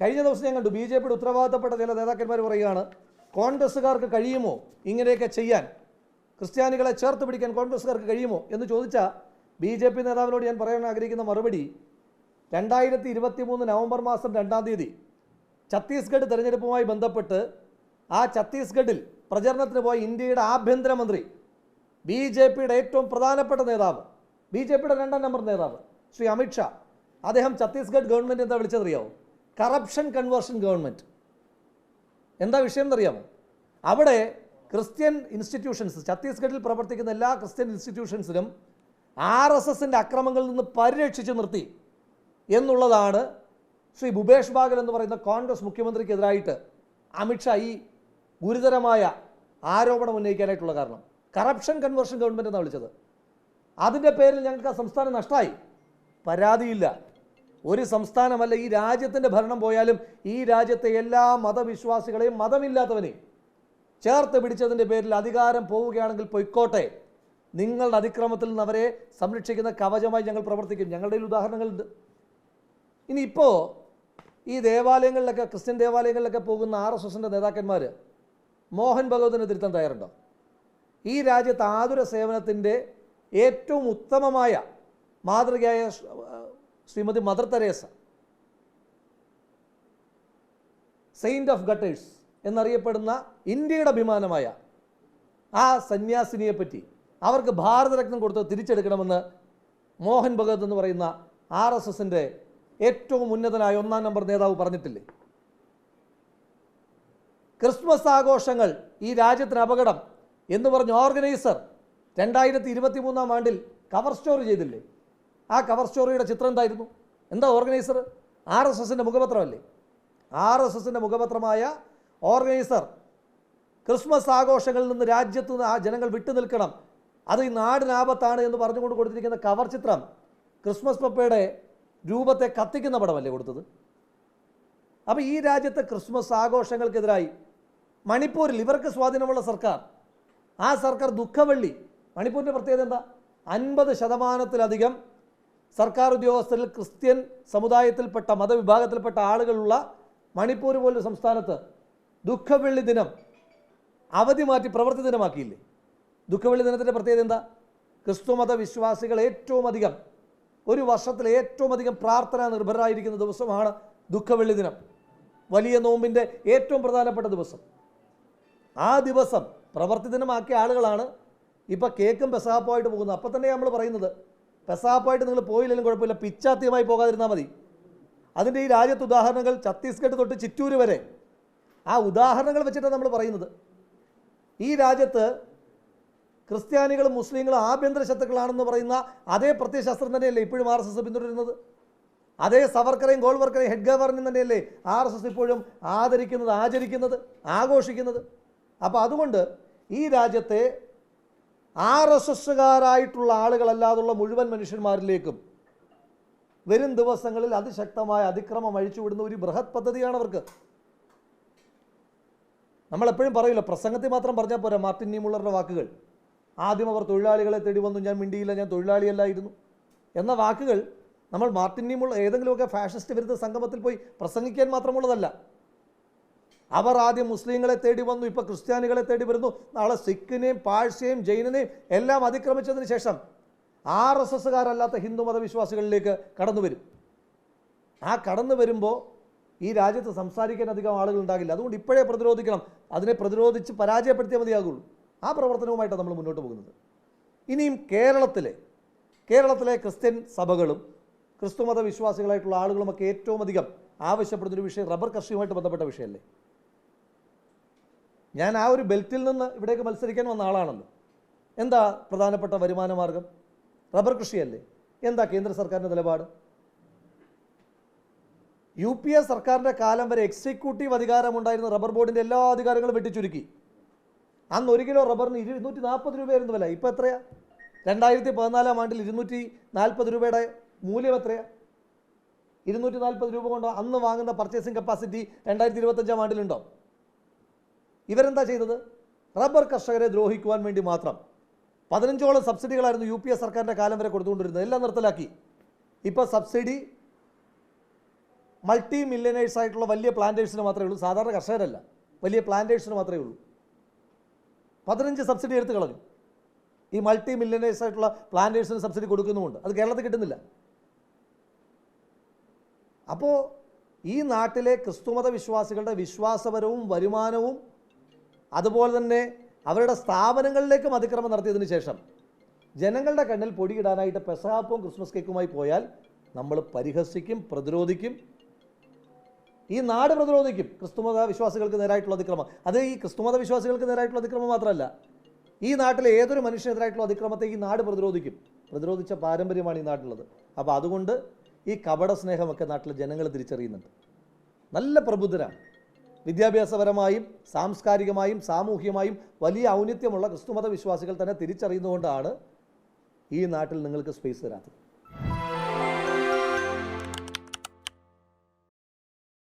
കഴിഞ്ഞ ദിവസം ഞാൻ കണ്ടു ബി ജെ പിയുടെ ഉത്തരവാദിത്തപ്പെട്ട ചില നേതാക്കന്മാർ പറയുകയാണ് കോൺഗ്രസ്സുകാർക്ക് കഴിയുമോ ഇങ്ങനെയൊക്കെ ചെയ്യാൻ? ക്രിസ്ത്യാനികളെ ചേർത്ത് പിടിക്കാൻ കോൺഗ്രസ്സുകാർക്ക് കഴിയുമോ? എന്ന് ചോദിച്ച ബി ജെ പി നേതാവിനോട് ഞാൻ പറയാൻ ആഗ്രഹിക്കുന്ന മറുപടി രണ്ടായിരത്തി ഇരുപത്തി മൂന്ന് നവംബർ മാസം രണ്ടാം തീയതി ഛത്തീസ്ഗഡ് തെരഞ്ഞെടുപ്പുമായി ബന്ധപ്പെട്ട് ആ ഛത്തീസ്ഗഡിൽ പ്രചരണത്തിന് പോയ ഇന്ത്യയുടെ ആഭ്യന്തരമന്ത്രി ബി ജെ പിയുടെ ഏറ്റവും പ്രധാനപ്പെട്ട നേതാവ് ബി ജെ പിയുടെ രണ്ടാം നമ്പർ നേതാവ് ശ്രീ അമിത്ഷാ അദ്ദേഹം ഛത്തീസ്ഗഡ് ഗവൺമെന്റ് എന്താ വിളിച്ചതറിയാമോ കറപ്ഷൻ കൺവേർഷൻ ഗവൺമെന്റ് എന്താ വിഷയം എന്നറിയാമോ അവിടെ ക്രിസ്ത്യൻ ഇൻസ്റ്റിറ്റ്യൂഷൻസ് ഛത്തീസ്ഗഡിൽ പ്രവർത്തിക്കുന്ന എല്ലാ ക്രിസ്ത്യൻ ഇൻസ്റ്റിറ്റ്യൂഷൻസിനും ആർ എസ് എസിന്റെ അക്രമങ്ങളിൽ നിന്ന് പരിരക്ഷിച്ച് നിർത്തി എന്നുള്ളതാണ് ശ്രീ ഭൂപേഷ് ബാഗൽ എന്ന് പറയുന്ന കോൺഗ്രസ് മുഖ്യമന്ത്രിക്കെതിരായിട്ട് അമിത്ഷാ ഈ ഗുരുതരമായ ആരോപണം ഉന്നയിക്കാനായിട്ടുള്ള കാരണം. കറപ്ഷൻ കൺവേർഷൻ ഗവൺമെന്റ് എന്നാണ് വിളിച്ചത്. അതിന്റെ പേരിൽ ഞങ്ങൾക്ക് ആ സംസ്ഥാനം നഷ്ടമായി പരാതിയില്ല. ഒരു സംസ്ഥാനമല്ല ഈ രാജ്യത്തിന്റെ ഭരണം പോയാലും ഈ രാജ്യത്തെ എല്ലാ മതവിശ്വാസികളെയും മതമില്ലാത്തവനെയും ചേർത്ത് പിടിച്ചതിന്റെ പേരിൽ അധികാരം പോവുകയാണെങ്കിൽ പൊയ്ക്കോട്ടെ. നിങ്ങളുടെ അതിക്രമത്തിൽ നിന്ന് അവരെ സംരക്ഷിക്കുന്ന കവചമായി ഞങ്ങൾ പ്രവർത്തിക്കും. ഞങ്ങളുടെ ഉദാഹരണങ്ങളുണ്ട്. ഇനി ഇപ്പോൾ ഈ ദേവാലയങ്ങളിലൊക്കെ ക്രിസ്ത്യൻ ദേവാലയങ്ങളിലൊക്കെ പോകുന്ന ആർ എസ് എസിന്റെ നേതാക്കന്മാർ മോഹൻ ഭഗവതിനെ തിരുത്താൻ തയ്യാറുണ്ടോ? ഈ രാജ്യത്ത് ആതുര സേവനത്തിന്റെ ഏറ്റവും ഉത്തമമായ മാതൃകയായ Shrimati Mother Teresa. Saint of gutters എന്നറിയപ്പെടുന്ന ഇന്ത്യയുടെ അഭിമാനമായ ആ സന്യാസിനിയെ പറ്റി അവർക്ക് ഭാരതരത്നം കൊടുത്ത് തിരിച്ചെടുക്കണമെന്ന് മോഹൻ ഭഗത് എന്ന് പറയുന്ന ആർ എസ് എസിന്റെ ഏറ്റവും ഉന്നതനായ ഒന്നാം നമ്പർ നേതാവ് പറഞ്ഞിട്ടില്ലേ? ക്രിസ്മസ് ആഘോഷങ്ങൾ ഈ രാജ്യത്തിന് അപകടം എന്ന് പറഞ്ഞ ഓർഗനൈസർ രണ്ടായിരത്തി ഇരുപത്തി മൂന്നാം ആണ്ടിൽ കവർ സ്റ്റോർ ചെയ്തില്ലേ? ആ കവർ സ്റ്റോറിയുടെ ചിത്രം എന്തായിരുന്നു? എന്താ ഓർഗനൈസർ ആർ എസ് എസിന്റെ മുഖപത്രമല്ലേ? ആർ എസ് എസിന്റെ മുഖപത്രമായ ഓർഗനൈസർ ക്രിസ്മസ് ആഘോഷങ്ങളിൽ നിന്ന് രാജ്യത്ത് നിന്ന് ആ ജനങ്ങൾ വിട്ടു നിൽക്കണം. അത് ഈ നാടിനാപത്താണ് എന്ന് പറഞ്ഞുകൊണ്ട് കൊടുത്തിരിക്കുന്ന കവർ ചിത്രം ക്രിസ്മസ് പപ്പയുടെ രൂപത്തെ കത്തിക്കുന്ന പടമല്ലേ കൊടുത്തത്? അപ്പോൾ ഈ രാജ്യത്തെ ക്രിസ്മസ് ആഘോഷങ്ങൾക്കെതിരായി മണിപ്പൂരിൽ ഇവർക്ക് സ്വാധീനമുള്ള സർക്കാർ ആ സർക്കാർ ദുഃഖവെള്ളി. മണിപ്പൂരിന്റെ പ്രത്യേകത എന്താ? അൻപത് ശതമാനത്തിലധികം സർക്കാർ ഉദ്യോഗസ്ഥരിൽ ക്രിസ്ത്യൻ സമുദായത്തിൽപ്പെട്ട മതവിഭാഗത്തിൽപ്പെട്ട ആളുകളുള്ള മണിപ്പൂർ പോലൊരു സംസ്ഥാനത്ത് ദുഃഖവെള്ളി ദിനം അവധി മാറ്റി പ്രവൃത്തി ദിനമാക്കിയില്ലേ? ദുഃഖവെള്ളി ദിനത്തിന്റെ പ്രത്യേകത എന്താ? ക്രിസ്തുമത വിശ്വാസികൾ ഏറ്റവും അധികം ഒരു വർഷത്തിൽ ഏറ്റവും അധികം പ്രാർത്ഥന നിർഭരായിരിക്കുന്ന ദിവസമാണ് ദുഃഖവെള്ളി ദിനം. വലിയ നോമ്പിന്റെ ഏറ്റവും പ്രധാനപ്പെട്ട ദിവസം. ആ ദിവസം പ്രവൃത്തി ദിനമാക്കിയ ആളുകളാണ് ഇപ്പം കേക്കും പെസാപ്പുമായിട്ട് പോകുന്നത്. അപ്പം തന്നെ നമ്മൾ പറയുന്നത്. പെസാപ്പുമായിട്ട് നിങ്ങൾ പോയില്ലെങ്കിലും കുഴപ്പമില്ല. പിച്ചാത്യമായി പോകാതിരുന്നാൽ മതി. അതിന്റെ ഈ രാജ്യത്ത് ഉദാഹരണങ്ങൾ ഛത്തീസ്ഗഡ് തൊട്ട് ചിറ്റൂര് വരെ. ആ ഉദാഹരണങ്ങൾ വെച്ചിട്ടാണ് നമ്മൾ പറയുന്നത്. ഈ രാജ്യത്ത് ക്രിസ്ത്യാനികളും മുസ്ലിങ്ങളും ആഭ്യന്തര ശത്രുക്കളാണെന്ന് പറയുന്ന അതേ പ്രത്യയശാസ്ത്രം തന്നെയല്ലേ ഇപ്പോഴും ആർ എസ് എസ് പിന്തുടരുന്നത്? അതേ സവർക്കറേയും ഗോൾവർക്കറേയും ഹെഡ് ഗവർണറും തന്നെയല്ലേ ആർ എസ് എസ് ഇപ്പോഴും ആദരിക്കുന്നത് ആചരിക്കുന്നത് ആഘോഷിക്കുന്നത്? അപ്പോൾ അതുകൊണ്ട് ഈ രാജ്യത്തെ ആർ എസ് എസ്സുകാരായിട്ടുള്ള ആളുകളല്ലാതുള്ള മുഴുവൻ മനുഷ്യന്മാരിലേക്കും വരും ദിവസങ്ങളിൽ അതിശക്തമായ അതിക്രമം അഴിച്ചുവിടുന്ന ഒരു ബൃഹത് പദ്ധതിയാണ് അവർക്ക്. നമ്മളെപ്പോഴും പറയില്ല പ്രസംഗത്തിൽ മാത്രം പറഞ്ഞാൽ പോരാ മാർട്ടിൻ നീമുള്ളറുടെ വാക്കുകൾ. ആദ്യം അവർ തൊഴിലാളികളെ തേടി വന്നു ഞാൻ മിണ്ടിയില്ല ഞാൻ തൊഴിലാളിയല്ലായിരുന്നു. എന്ന വാക്കുകൾ നമ്മൾ മാർട്ടിൻ നീമുള്ള ഏതെങ്കിലുമൊക്കെ ഫാഷിസ്റ്റ് വിരുദ്ധ സംഗമത്തിൽ പോയി പ്രസംഗിക്കാൻ മാത്രമുള്ളതല്ല. അവർ ആദ്യം മുസ്ലിങ്ങളെ തേടി വന്നു ഇപ്പോൾ ക്രിസ്ത്യാനികളെ തേടി വരുന്നു. നാളെ സിഖിനെയും പാഴ്സ്യയും ജൈനനെയും എല്ലാം അതിക്രമിച്ചതിന് ശേഷം ആർ എസ് എസ്സുകാരല്ലാത്ത ഹിന്ദു മതവിശ്വാസികളിലേക്ക് കടന്നു വരും. ആ കടന്നു വരുമ്പോൾ ഈ രാജ്യത്ത് സംസാരിക്കാൻ അധികം ആളുകൾ ഉണ്ടാകില്ല. അതുകൊണ്ട് ഇപ്പോഴേ പ്രതിരോധിക്കണം. അതിനെ പ്രതിരോധിച്ച് പരാജയപ്പെടുത്തിയേ മതിയാകുള്ളൂ. ആ പ്രവർത്തനവുമായിട്ടാണ് നമ്മൾ മുന്നോട്ട് പോകുന്നത്. ഇനിയും കേരളത്തിലെ കേരളത്തിലെ ക്രിസ്ത്യൻ സഭകളും ക്രിസ്തുമത വിശ്വാസികളായിട്ടുള്ള ആളുകളുമൊക്കെ ഏറ്റവും അധികം ആവശ്യപ്പെടുന്നൊരു വിഷയം റബ്ബർ കർഷിയുമായിട്ട് ബന്ധപ്പെട്ട വിഷയമല്ലേ? ഞാൻ ആ ഒരു ബെൽറ്റിൽ നിന്ന് ഇവിടേക്ക് മത്സരിക്കാൻ വന്ന ആളാണല്ലോ. എന്താ പ്രധാനപ്പെട്ട വരുമാന മാർഗം? റബ്ബർ കൃഷിയല്ലേ? എന്താ കേന്ദ്ര സർക്കാരിന്റെ നിലപാട്? യു പി എ സർക്കാരിന്റെ കാലം വരെ എക്സിക്യൂട്ടീവ് അധികാരമുണ്ടായിരുന്ന റബ്ബർ ബോർഡിന്റെ എല്ലാ അധികാരങ്ങളും വെട്ടിച്ചുരുക്കി. അന്ന് ഒരു കിലോ റബ്ബറിന് ഇരുന്നൂറ്റി നാൽപ്പത് രൂപയായിരുന്നു വില. ഇപ്പോൾ എത്രയാ? രണ്ടായിരത്തി പതിനാലാം ആണ്ടിൽ ഇരുന്നൂറ്റി നാൽപ്പത് രൂപയുടെ മൂല്യം എത്രയാ? ഇരുന്നൂറ്റി നാൽപ്പത് രൂപ കൊണ്ട് അന്ന് വാങ്ങുന്ന പർച്ചേസിംഗ് കപ്പാസിറ്റി രണ്ടായിരത്തി ഇരുപത്തഞ്ചാം ആണ്ടിലുണ്ടോ? ഇവരെന്താ ചെയ്തത്? റബ്ബർ കർഷകരെ ദ്രോഹിക്കുവാൻ വേണ്ടി മാത്രം. പതിനഞ്ചോളം സബ്സിഡികളായിരുന്നു യു പി എ സർക്കാരിന്റെ കാലം വരെ കൊടുത്തുകൊണ്ടിരുന്നത്. എല്ലാം നിർത്തലാക്കി. ഇപ്പോൾ സബ്സിഡി മൾട്ടി മില്യനേഴ്സ് ആയിട്ടുള്ള വലിയ പ്ലാന്റേഴ്സിന് മാത്രമേ ഉള്ളൂ. സാധാരണ കർഷകരല്ല. വലിയ പ്ലാന്റേഴ്സിന് മാത്രമേ ഉള്ളൂ. പതിനഞ്ച് സബ്സിഡി എടുത്ത് കളഞ്ഞു. ഈ മൾട്ടി മില്യനേഴ്സ് ആയിട്ടുള്ള പ്ലാന്റേഴ്സിന് സബ്സിഡി കൊടുക്കുന്നുമുണ്ട്. അത് കേരളത്തിൽ കിട്ടുന്നില്ല. അപ്പോൾ ഈ നാട്ടിലെ ക്രിസ്തുമത വിശ്വാസികളുടെ വിശ്വാസപരവും വരുമാനവും അതുപോലെ തന്നെ അവരുടെ സ്ഥാപനങ്ങളിലേക്കും അതിക്രമം നടത്തിയതിന് ശേഷം ജനങ്ങളുടെ കണ്ണിൽ പൊടിയിടാനായിട്ട് പെസഹാപ്പും ക്രിസ്മസ് കേക്കുമായി പോയാൽ നമ്മൾ പരിഹസിക്കും പ്രതിരോധിക്കും. ഈ നാട് പ്രതിരോധിക്കും ക്രിസ്തുമത വിശ്വാസികൾക്ക് നേരായിട്ടുള്ള അതിക്രമം. അത് ഈ ക്രിസ്തുമത വിശ്വാസികൾക്ക് നേരായിട്ടുള്ള അതിക്രമം മാത്രമല്ല. ഈ നാട്ടിലെ ഏതൊരു മനുഷ്യനെതിരായിട്ടുള്ള അതിക്രമത്തെ ഈ നാട് പ്രതിരോധിക്കും. പ്രതിരോധിച്ച പാരമ്പര്യമാണ് ഈ നാട്ടിലുള്ളത്. അപ്പോൾ അതുകൊണ്ട് ഈ കപട സ്നേഹമൊക്കെ നാട്ടിലെ ജനങ്ങൾ തിരിച്ചറിയുന്നുണ്ട്. നല്ല പ്രബുദ്ധരാണ്. വിദ്യാഭ്യാസപരമായും സാംസ്കാരികമായും സാമൂഹികമായും വലിയ ഔന്നിത്യമുള്ള ക്രിസ്തുമത വിശ്വാസികൾ തന്നെ തിരിച്ചറിയുന്നതുകൊണ്ടാണ് ഈ നാട്ടിൽ നിങ്ങൾക്ക് സ്പേസ് തരാത്തത്.